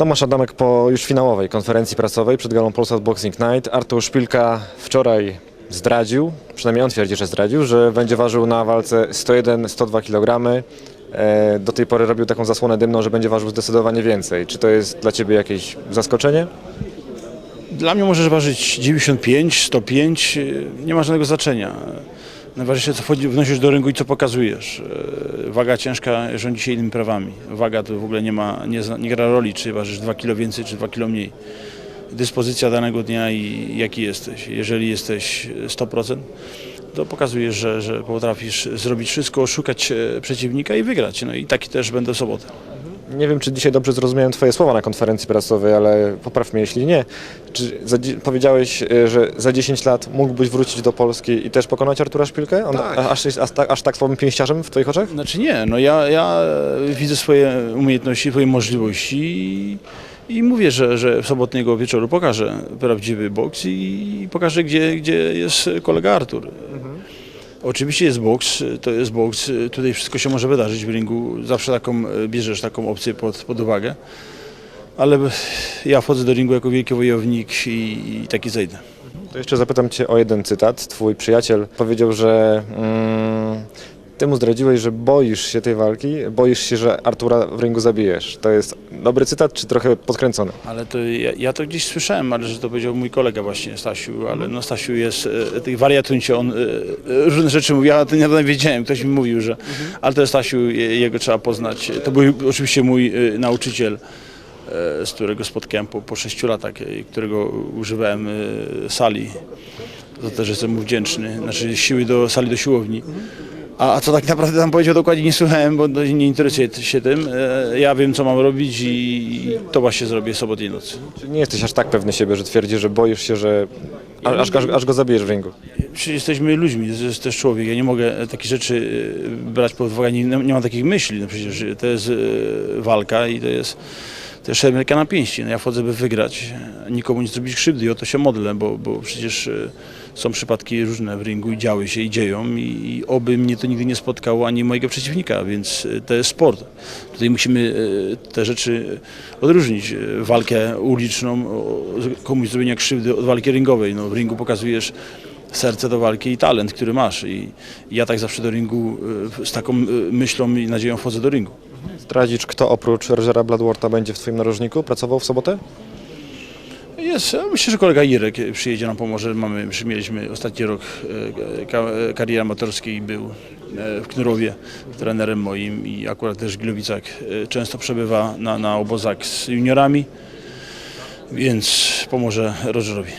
Tomasz Adamek po już finałowej konferencji prasowej przed galą Polsat Boxing Night. Artur Szpilka wczoraj zdradził, przynajmniej on twierdzi, że zdradził, że będzie ważył na walce 101-102 kg. E, Do tej pory robił taką zasłonę dymną, że będzie ważył zdecydowanie więcej. Czy to jest dla Ciebie jakieś zaskoczenie? Dla mnie możesz ważyć 95, 105, yy, nie ma żadnego znaczenia. Najważniejsze, co wnosisz do rynku i co pokazujesz. Yy, Waga ciężka rządzi się innymi prawami. Waga to w ogóle nie, ma, nie, nie gra roli, czy ważysz 2 kg więcej, czy 2 kg mniej. Dyspozycja danego dnia i jaki jesteś. Jeżeli jesteś 100%, to pokazujesz, że, że potrafisz zrobić wszystko, oszukać e, przeciwnika i wygrać. No i taki też będę w sobotę. Nie wiem, czy dzisiaj dobrze zrozumiałem Twoje słowa na konferencji prasowej, ale popraw mnie, jeśli nie. Czy za, powiedziałeś, e, że za 10 lat mógłbyś wrócić do Polski i też pokonać Artura Szpilkę? On, Tak. aż, aż, tak- aż tak słabym pięściarzem w Twoich oczach? Znaczy nie, no ja, ja widzę swoje umiejętności, swoje możliwości i, i mówię, że, że w sobotniego wieczoru pokażę prawdziwy boks i pokażę, gdzie, gdzie jest kolega Artur. Oczywiście jest boks, to jest boks, tutaj wszystko się może wydarzyć w ringu, zawsze taką e, bierzesz taką opcję pod, pod uwagę, ale ja wchodzę do ringu jako wielki wojownik i, i taki zejdę. To jeszcze zapytam Cię o jeden cytat. Twój przyjaciel powiedział, że mm, Ty mu zdradziłeś, że boisz się tej walki, boisz się, że Artura w ringu zabijesz. To jest dobry cytat, czy trochę podkręcony? Ale to ja, ja to gdzieś słyszałem, ale że to powiedział mój kolega właśnie, Stasiu, ale no Stasiu jest, e, tych wariatuncie, on e, e, różne rzeczy mówi, ja to nie wiedziałem, ktoś mi mówił, że, ale to jest Stasiu, je- jego trzeba poznać. To był oczywiście mój e, nauczyciel, e, z którego spotkałem po, po sześciu latach, e, którego używałem e, sali, za to, że jestem mu wdzięczny, znaczy siły do sali do siłowni. A, a co tak naprawdę tam powiedział, dokładnie nie słuchałem, bo nie interesuję się tym. E, Ja wiem, co mam robić i, i to właśnie zrobię sobotniej nocy. Czy nie jesteś aż tak pewny siebie, że twierdzisz, że boisz się, że aż, aż, aż go zabijesz w ringu? Przecież jesteśmy ludźmi, to jest też człowiek. Ja nie mogę takich rzeczy e, brać pod uwagę, nie, nie mam takich myśli. No przecież to jest e, walka i to jest też szermierka na pięści. No ja wchodzę, by wygrać, nikomu nie zrobić krzywdy i o to się modlę, bo, bo przecież e, są przypadki różne w ringu i działy się i dzieją i, i oby mnie to nigdy nie spotkało, ani mojego przeciwnika, więc e, to jest sport. Tutaj musimy e, te rzeczy odróżnić. Walkę uliczną, komuś zrobienia krzywdy od walki ringowej. No, w ringu pokazujesz serce do walki i talent, który masz. I ja tak zawsze do ringu z taką myślą i nadzieją wchodzę do ringu. Zdradzić, kto oprócz Rogera Bladworta będzie w Twoim narożniku? Pracował w sobotę? Jest, myślę, że kolega Irek przyjedzie nam pomoże. Mamy, mieliśmy ostatni rok e, ka, kariery amatorskiej był e, w Knurowie trenerem moim i akurat też e, często przebywa na, na obozach z juniorami, więc pomoże Rogerowi.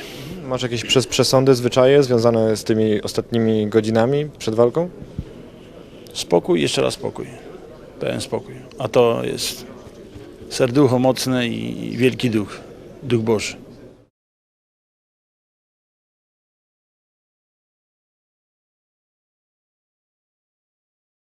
Masz jakieś przez przesądy, zwyczaje związane z tymi ostatnimi godzinami przed walką? Spokój, jeszcze raz spokój. Pełen spokój. A to jest serducho mocne i wielki duch, duch Boży.